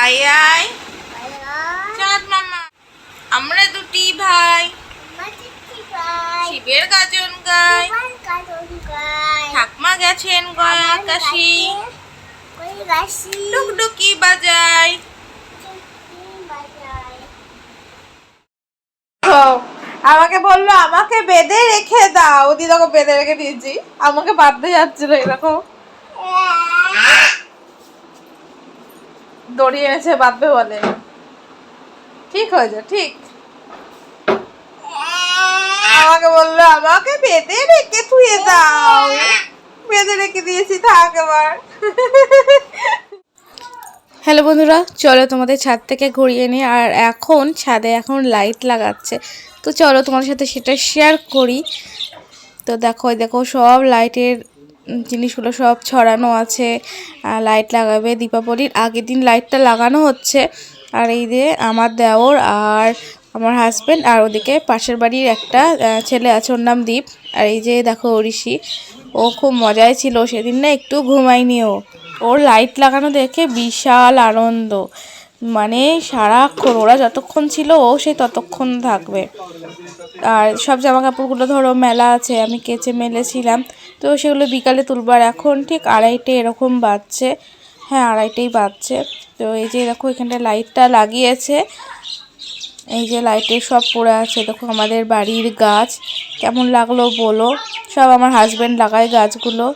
আয় আয়। চাঁদ মামা আমরা দুটি ভাই। শিবের গাজন গায় ঠাকমা গেছেন গয়া আকাশি টুকটুকি বাজায় আমাকে বলল আমাকে বেঁধে রেখে দাও। দিদাকে বেঁধে রেখে দিয়েছি। আমাকে বাঁধতে যাচ্ছিল এরকম। দড়ি এনেছে, বাঁধবে বলে। ঠিক হয়েছে, ঠিক। আমাকে বলল, আমাকে বেঁধে রেখে থুয়ে দাও। বেঁধে রেখে দিয়েছি, থাক এবার। হ্যালো বন্ধুরা, চলো তোমাদের ছাদ থেকে ঘুরিয়ে নিই। আর এখন ছাদে এখন লাইট লাগাচ্ছে। তো চলো তোমাদের সাথে সেটা শেয়ার করি। তো দেখো দেখো সব লাইটের জিনিসগুলো সব ছড়ানো আছে লাইট লাগাবে দীপাবলির। আগের দিন লাইটটা লাগানো হচ্ছে। আর এই দিয়ে আমার দেওর আর আমার হাজব্যান্ড আর ওদিকে পাশের বাড়ির একটা ছেলে আছে, ওর নাম দীপ। আর এই যে দেখো ঋষি, ও খুব মজায় ছিল। সেদিন না একটু ঘুমায়নি ও। ওর লাইট লাগানো দেখে বিশাল আনন্দ। মানে সারাক্ষণ ওরা যতক্ষণ ছিল, ও সে ততক্ষণ থাকবে। আর সব জামা কাপড়গুলো ধরো মেলা আছে, আমি কেচে মেলেছিলাম। তো সেগুলো বিকালে তুলবার এখন ঠিক আড়াইটে এরকম বাজছে। হ্যাঁ আড়াইটেই বাজছে। তো এই যে দেখো এখানটা লাইটটা লাগিয়েছে। এই যে লাইটে সব পড়ে আছে। দেখো আমাদের বাড়ির গাছ। কেমন লাগল বলো। সব আমার হাজব্যান্ড লাগায় গাছগুলো।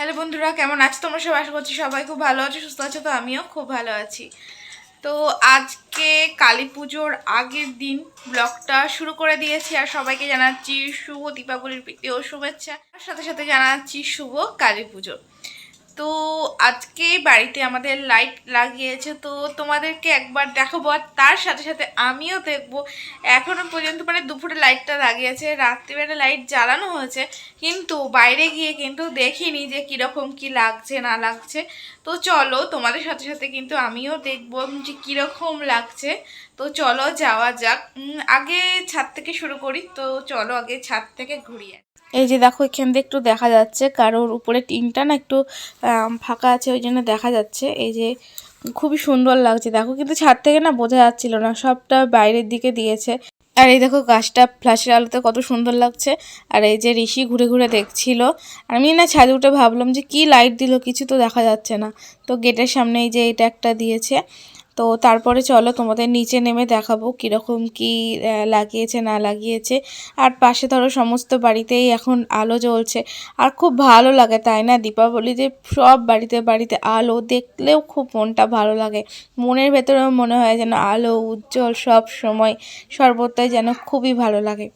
হ্যালো বন্ধুরা, কেমন আছো তোমরা? সবাই আশা করছি সবাই খুব ভালো আছো, সুস্থ আছো, তো আমিও খুব ভালো আছি। তো আজকে কালী পুজোর আগের দিন ব্লগটা শুরু করে দিয়েছি, আর সবাইকে জানাচ্ছি শুভ দীপাবলির প্রীতি ও শুভেচ্ছা। আর সাথে সাথে জানাচ্ছি শুভ কালী পুজো। তো আজকে বাড়িতে আমাদের লাইট লাগিয়েছে, তো তোমাদেরকে একবার দেখাবো আর তার সাথে সাথে আমিও দেখব। এখনও পর্যন্ত মানে দুপুরে লাইটটা লাগিয়েছে, রাত্রিবেলা লাইট জ্বালানো হয়েছে, কিন্তু বাইরে গিয়ে কিন্তু দেখিনি যে কীরকম কি লাগছে, না লাগছে। তো চলো তোমাদের সাথে সাথে কিন্তু আমিও দেখব যে কীরকম লাগছে। তো চলো যাওয়া যাক। আগে ছাদ থেকে শুরু করি, তো চলো আগে ছাদ থেকে ঘুরিয়ে এই যে দেখো, এখান দিয়ে একটু দেখা যাচ্ছে কারোর উপরে টিনটা না একটু ফাঁকা আছে, ওই জন্য দেখা যাচ্ছে। এই যে খুবই সুন্দর লাগছে, দেখো, কিন্তু ছাদ থেকে না বোঝা যাচ্ছিল না, সবটা বাইরের দিকে দিয়েছে। আর এই দেখো, গাছটা ফ্ল্যাশের আলোতে কত সুন্দর লাগছে। আর এই যে ঋষি ঘুরে ঘুরে দেখছিল আমি না ছাদে উঠে ভাবলাম যে কি লাইট দিল, কিছু তো দেখা যাচ্ছে না। তো গেটের সামনে এই যে এটা একটা দিয়েছে। তো তারপরে চলো তোমাদের নিচে নেমে দেখাবো কীরকম কি লাগিয়েছে, না লাগিয়েছে। আর পাশে ধরো সমস্ত বাড়িতেই এখন আলো জ্বলছে। আর খুব ভালো লাগে, তাই না? দীপাবলিতে সব বাড়িতে বাড়িতে আলো, দেখলেও খুব মনটা ভালো লাগে। মনের ভেতরেও মনে হয় যেন আলো, উজ্জ্বল সব সময়। সর্বদাই যেন খুবই ভালো লাগে।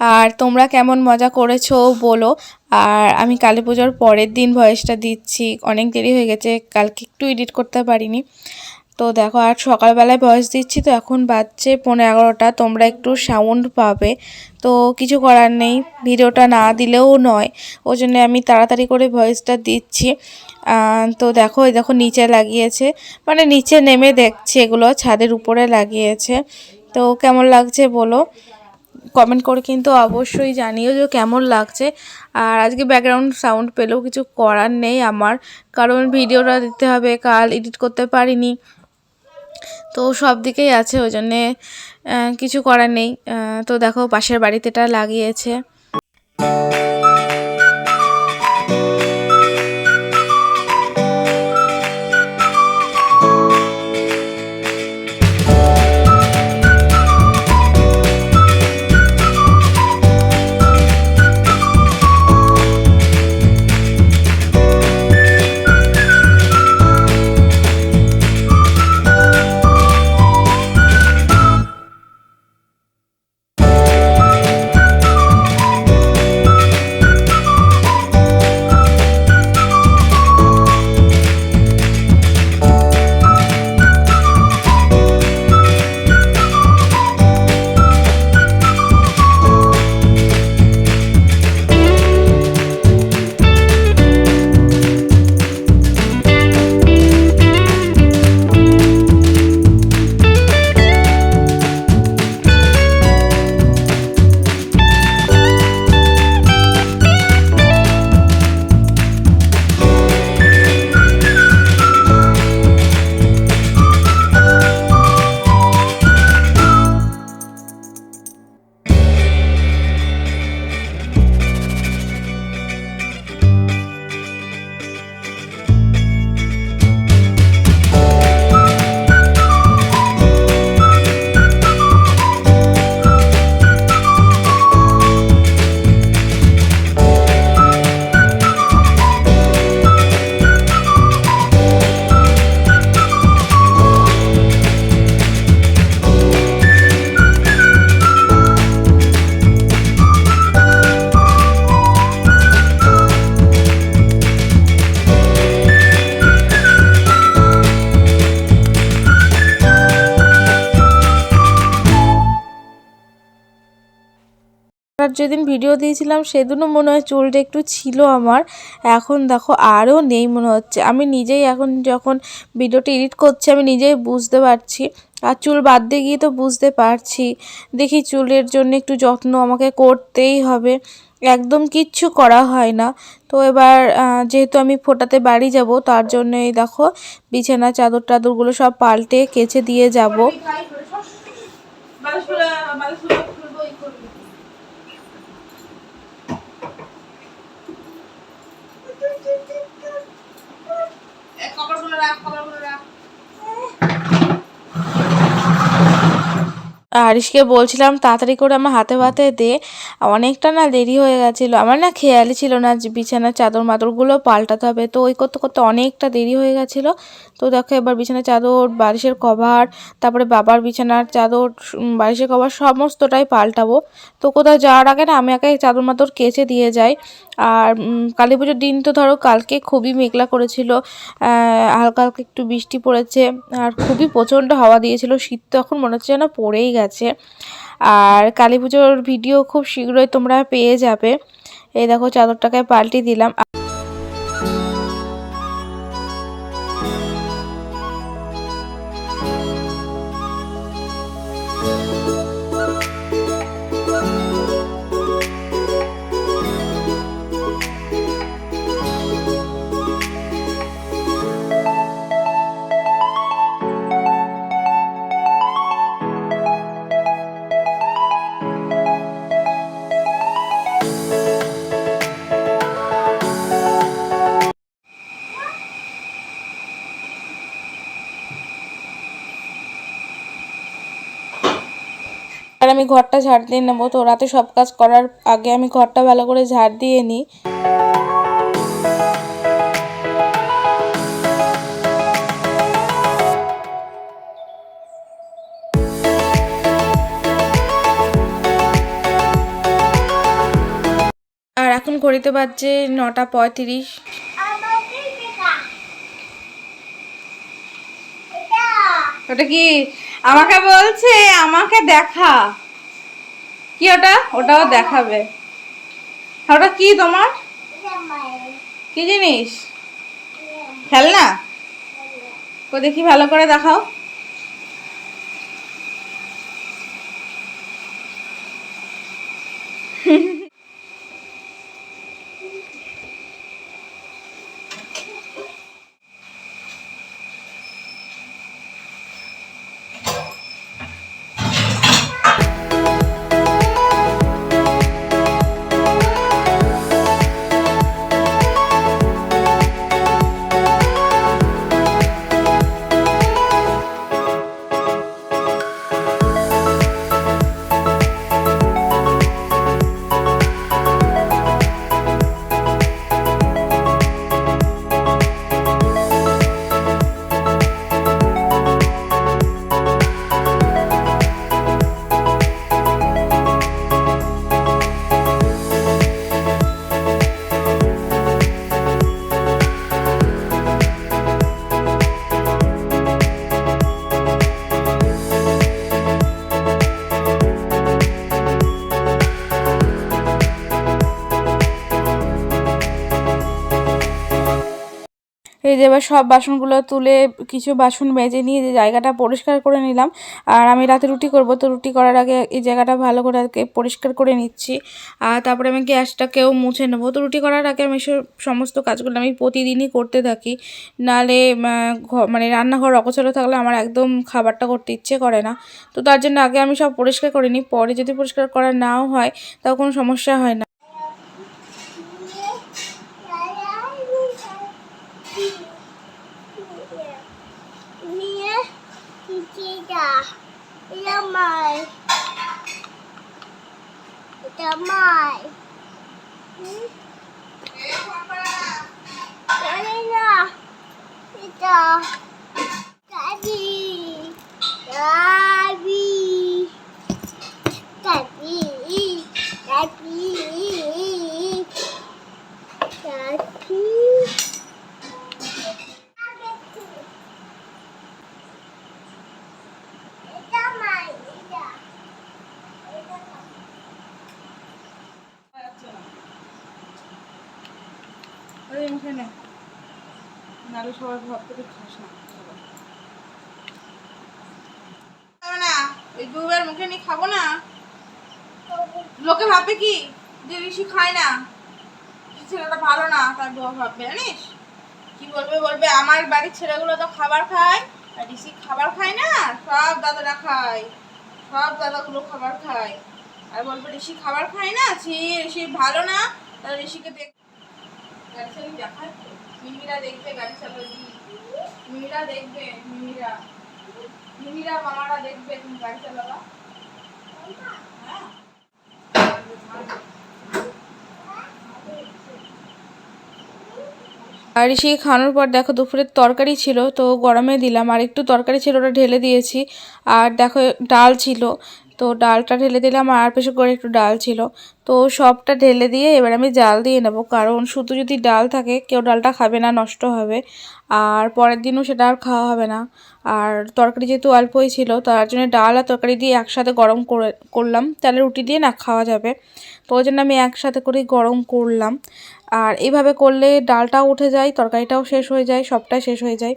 আর তোমরা কেমন মজা করেছ বলো। আর আমি কালী পুজোর পরের দিন ভয়েসটা দিচ্ছি। অনেক দেরি হয়ে গেছে, কালকে একটু এডিট করতে পারিনি। তো দেখো, আর সকালবেলায় ভয়েস দিচ্ছি তো, এখন বাজছে পনেরো এগারোটা, তোমরা একটু সাউন্ড পাবে। তো কিছু করার নেই, ভিডিওটা না দিলেও নয়, ওই জন্য আমি তাড়াতাড়ি করে ভয়েসটা দিচ্ছি। তো দেখো, এই দেখো, নিচে লাগিয়েছে মানে নিচে নেমে দেখছে, এগুলো ছাদের উপরে লাগিয়েছে। তো কেমন লাগছে বলো? কমেন্ট করে কিন্তু অবশ্যই জানিও যে কেমন লাগছে। আর আজকে ব্যাকগ্রাউন্ড সাউন্ড পেলেও কিছু করার নেই আমার, কারণ ভিডিওটা দিতে হবে, কাল এডিট করতে পারিনি। তো সব দিকেই আছে, ওই জন্যে কিছু করার নেই। তো দেখো পাশের বাড়িতে এটা লাগিয়েছে। যেদিন ভিডিও দিয়েছিলাম, সেদিনও মনে হয় চুলটা একটু ছিল আমার। এখন দেখো, আরও নেই মনে হচ্ছে। আমি নিজেই এখন যখন ভিডিওটি এডিট করছি, আমি নিজেই বুঝতে পারছি। আর চুল বাদ দিয়ে গিয়ে তো বুঝতে পারছি। দেখি চুলের জন্য একটু যত্ন আমাকে করতেই হবে। একদম কিচ্ছু করা হয় না। তো এবার যেহেতু আমি ফোটাতে বাড়ি যাব, তার জন্য এই দেখো, বিছানা, চাদর টাদরগুলো সব পাল্টে কেচে দিয়ে যাব। খবরগুলো আরিশকে বলছিলাম তাড়াতাড়ি করে আমার হাতে ভাতে দে। অনেকটা না দেরি হয়ে গেছিল। আমার না খেয়ালই ছিল না যে বিছানার চাদর মাদরগুলো পাল্টাতে হবে। তো ওই করতে করতে অনেকটা দেরি হয়ে গেছিল। তো দেখো এবার বিছানার চাদর বালিশের কভার তারপরে বাবার বিছানার চাদর উম, বালিশের কভার সমস্তটাই পাল্টাবো। তো কোথাও যাওয়ার আগে না আমি একে চাদর মাদর কেচে দিয়ে যাই। আর কালী পুজোর দিন তো ধরো কালকে খুবই মেঘলা করেছিল। হালকা হালকা একটু বৃষ্টি পড়েছে। আর খুবই প্রচণ্ড হাওয়া দিয়েছিল। শীত তো এখন মনে হচ্ছে যেন পড়েই গেছে। আর কালী পুজোর ভিডিও খুব শীঘ্রই তোমরা পেয়ে যাবে। এই দেখো চাদরটাকে পাল্টি দিলাম। আমি ঘরটা ঝাড় দিয়ে নেব। তো রাতে সব কাজ করার আগে আমি ঘরটা ভালো করে ঝাড় দিয়ে নিই। আর এখন ঘড়িতে বাজছে নটা পঁয়ত্রিশ। ওটা কি আমাকে বলছে, আমাকে দেখা। কি ওটা? ওটাও দেখাবে। ওটা কি তোমার? কি জিনিস? খেলনা? ও দেখি ভালো করে দেখাও। এই যে এবার সব বাসনগুলো তুলে কিছু বাসন মেজে নিয়ে যে জায়গাটা পরিষ্কার করে নিলাম, আর আমি রাতে রুটি করব। তো রুটি করার আগে এই জায়গাটা ভালো করে পরিষ্কার করে নিচ্ছি। আর তারপরে আমি গ্যাসটাকেও মুছে নেব। তো রুটি করার আগে আমি সমস্ত কাজগুলো আমি প্রতিদিনই করতে থাকি। নালে মানে রান্নাঘর অগোছালো থাকলে আমার একদম খাবারটা করতে ইচ্ছে করে না। তো তার জন্য আগে আমি সব পরিষ্কার করে নিই। পরে যদি পরিষ্কার করা নাও হয়, তাও কোনো সমস্যা হয় না। Ella Mai, Ella Mai. Ella, Ella, Daddy, সবাই ভাবতে খাস না। না। দুবার মুখে নিয়ে খাব না। লোকে ভাববে কি? যে ঋষি খায় না। ছেলেটা ভালো না, তার বউ ভাববে, জানিস? কি বলবে বলবে? আমার বাড়ির ছেলেগুলো তো খাবার খায়, আর ঋষি খাবার খায় না, সব দাদারা খায়। সব দাদাগুলো খাবার খায়। আর বলবে, ঋষি খাবার খায় না? ছি, ঋষি ভালো না। তাহলে ঋষিকে দেখ দেখায়। মিমিরা দেখবে গাড়ি মিমিরা দেখবে মিমিরা মিমিরা মামারা দেখবে, তুমি গাড়ি চালাবা আর ঋষি খাওয়ানোর পর দেখো দুপুরের তরকারি ছিল, তো গরমে দিলাম। আর একটু তরকারি ছিল, ওটা ঢেলে দিয়েছি। আর দেখো, ডাল ছিল। তো ডালটা ঢেলে দিলাম আর পেশে করে একটু ডাল ছিল। তো সবটা ঢেলে দিয়ে এবার আমি জাল দিয়ে নেব, কারণ শুধু যদি ডাল থাকে কেউ ডালটা খাবে না, নষ্ট হবে। আর পরের দিনও সেটা আর খাওয়া হবে না। আর তরকারি যেহেতু অল্পই ছিল, তার জন্য ডাল আর তরকারি দিয়ে একসাথে গরম করে, করলাম। তাহলে রুটি দিয়ে না খাওয়া যাবে। তো ওই জন্য আমি একসাথে করেই গরম করলাম। আর এইভাবে করলে ডালটাও উঠে যায়, তরকারিটাও শেষ হয়ে যায়, সবটাই শেষ হয়ে যায়।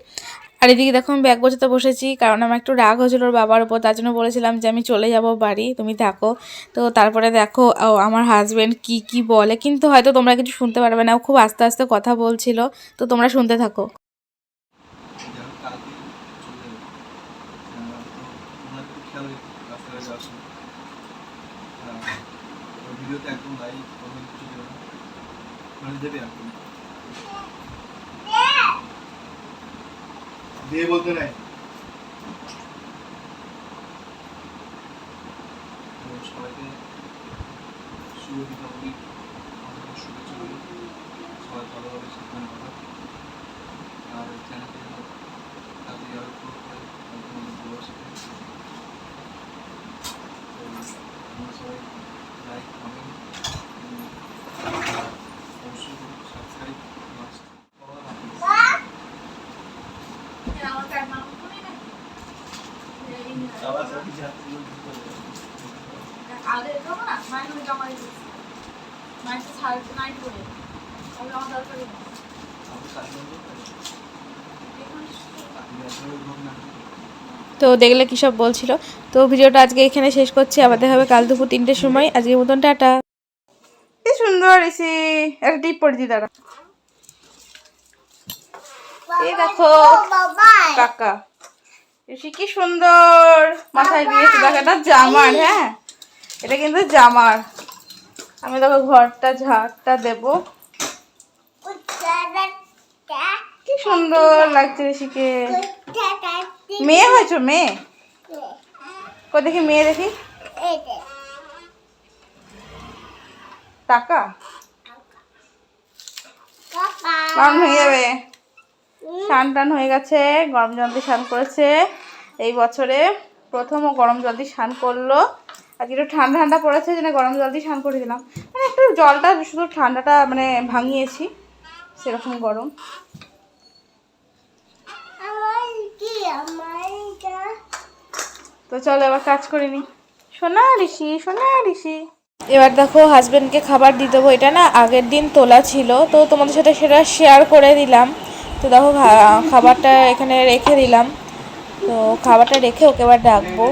আর এদিকে দেখো, আমি ব্যাগ গোছাতে বসেছি, কারণ আমার একটু রাগ হয়েছিল ওর বাবার উপর, তার জন্য বলেছিলাম যে আমি চলে যাব বাড়ি, তুমি থাকো। তো তারপরে দেখো আমার হাজব্যান্ড কি কি বলে, কিন্তু হয়তো তোমরা কিছু শুনতে পারবে না, ও খুব আস্তে আস্তে কথা বলছিল, তো তোমরা শুনতে থাকো। ভিডিওতে একদম লাইক কমেন্ট কিছু দেবে না দেবে দিয়ে বলতে নাই। সবাইকে শুভ দীপাবলি সবাই ভালোভাবে সাবধানে থাকো আর চ্যানেলটি আজকে আরও গ্রো করে তোমাদের ভালোবাসাতে তো তোমরা সবাই লাইক কমেন্ট অবশ্যই সাবস্ক্রাইব মাস্ট আমার কার নাম শুনি না আবার সবই যাচ্ছে আগে যাব না মায়ের তুমি জমা দিয়েছি মায়ের তো সাড়ে নাইট করে আমি আমার দরকার নেই আমি কাজে ঘুম না তো দেখলে কী সব বলছিল। তো ভিডিওটা আজকে এখানে শেষ করছি। আবার দেখা হবে কাল দুপুর তিনটের সময়। আজকের মতন টাটা। কি সুন্দর এসি। একটা টিপ পড়ে দাঁড়া। দেখো, কাকা। এসি কি সুন্দর। মাথায় দিয়েছে দেখো জামার হ্যাঁ? এটা কিন্তু জামার। আমি দেখো, ঘরটা ঝাড়টা দেবো। কি সুন্দর লাগছে ঋষিকে মেয়ে হয়েছো মেয়ে? কো দেখি মেয়ে দেখি। টাকা গরম হয়ে যাবে। স্নান টান হয়ে গেছে গরম জল দিয়ে স্নান করেছে। এই বছরে প্রথম ও গরম জল দিয়ে স্নান করল। আজকে একটু ঠান্ডা ঠান্ডা পড়েছে যেন গরম জল দিয়ে স্নান করে দিলাম। মানে একটু জলটা শুধু ঠান্ডাটা মানে ভাঙিয়েছি সেরকম গরম আমার কি আমার এটা তো চলো এবার কাজ করে নি। সোনা ঋষি সোনা ঋষি। এবার দেখো হাজব্যান্ডকে খাবার দিয়ে দেবো। এটা না আগের দিন তোলা ছিল তো তোমাদের সাথে সেটা শেয়ার করে দিলাম। তো দেখো খাবারটা এখানে রেখে দিলাম। তো খাবারটা রেখে ওকে এবার ডাকবো।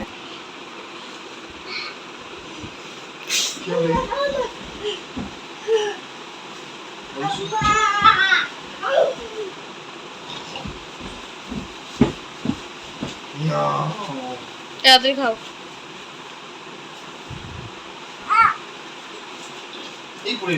তাড়াতাড়ি খাও এই করে